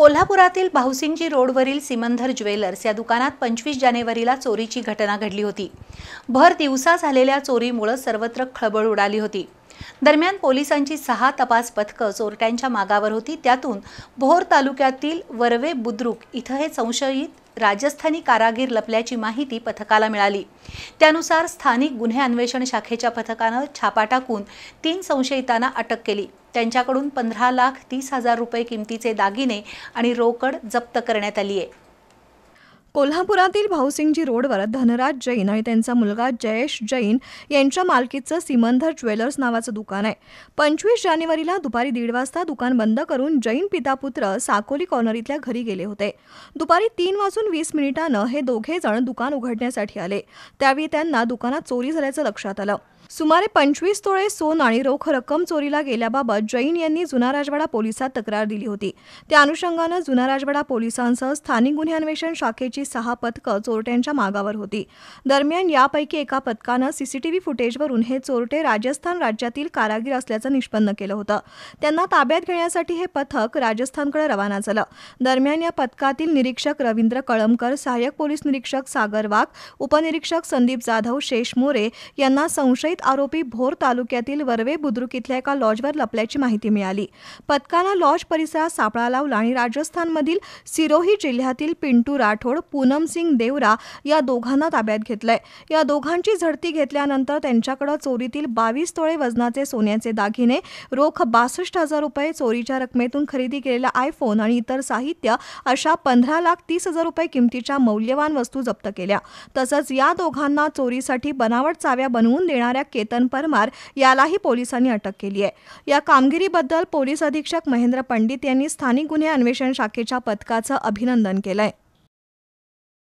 कोल्हापुरातील भाऊसिंगजी रोडवरील सिमंधर ज्वेलर्स या दुकानात पंचवीस जानेवारीला चोरीची घटना घडली होती. भर दिवसा झालेल्या चोरीमुळे सर्वत्र खळबळ उडाली होती. दरम्यान पोलिसांची सहा तपास पथकं चोरट्यांच्या मागावर होती. त्यातून भोर तालुक्यातील वरवे बुद्रुक इथं हे संशयित राजस्थानी कारागीर लपल्याची माहिती पथकाला मिळाली. त्यानुसार स्थानिक गुन्हे अन्वेषण शाखेच्या पथकानं छापा टाकून तीन संशयितांना अटक केली. त्यांच्याकडून पंधरा लाख तीस हजार रुपये किमतीचे दागिने आणि रोकड जप्त करण्यात आली आहे. कोल्हापुरातील भाऊसिंगजी रोडवर धनराज जैन आणि त्यांचा मुलगा जयेश जैन यांच्या मालकीचं सिमंधर ज्वेलर्स नावाचं दुकान आहे. पंचवीस जानेवारीला दुपारी दीड वाजता दुकान बंद करून जैन पितापुत्र साकोली कॉर्नर इथल्या घरी गेले होते. दुपारी तीन वाजून वीस मिनिटानं हे दोघे जण दुकान उघडण्यासाठी आले. त्यावेळी त्यांना दुकानात चोरी झाल्याचं लक्षात आलं. सुमारे पंचवीस तोळे सोन आणि रोख रक्कम चोरीला गेल्याबाबत जैन यांनी जुना राजवाडा पोलिसात तक्रार दिली होती. त्या अनुषंगानं जुना राजवाडा पोलिसांसह स्थानिक गुन्हे अन्वेषण शाखेची सहा पथकं चोरट्यांच्या मागावर होती. दरम्यान यापैकी एका पथकानं सीसीटीव्ही फुटेजवरून हे चोरटे राजस्थान राज्यातील कारागीर असल्याचं निष्पन्न केलं होतं. त्यांना ताब्यात घेण्यासाठी हे पथक राजस्थानकडे रवाना झालं. दरम्यान या पथकातील निरीक्षक रवींद्र कळमकर सहाय्यक पोलीस निरीक्षक सागर वाघ उपनिरीक्षक संदीप जाधव शेष मोरे यांना संशयित आरोपी भोर तालुक्यातील वरवे बुद्रुक इथल्या एका लॉजवर लपल्याची माहिती मिळाली. पथकानं लॉज परिसरात सापळा लावला आणि राजस्थानमधील सिरोही जिल्ह्यातील पिंटू राठोड पूनम सिंग देवरा या दोघांना ताब्यात घेतलंय. या दोघांची झडती घेतल्यानंतर त्यांच्याकडे चोरीतील बावीस तोळे वजनाचे सोन्याचे दागिने रोख बासष्ट हजार रुपये चोरीच्या रकमेतून खरेदी केलेला आयफोन आणि इतर साहित्य अशा पंधरा लाख तीस हजार रुपये किमतीच्या मौल्यवान वस्तू जप्त केल्या. तसंच या दोघांना चोरीसाठी बनावट चाव्या बनवून देणाऱ्या केतन परमार यालाही पोलिसांनी अटक केली आहे. या कामगिरीबद्दल पोलीस अधीक्षक महेंद्र पंडित यांनी स्थानिक गुन्हे अन्वेषण शाखेच्या पथकाचं अभिनंदन केलंय.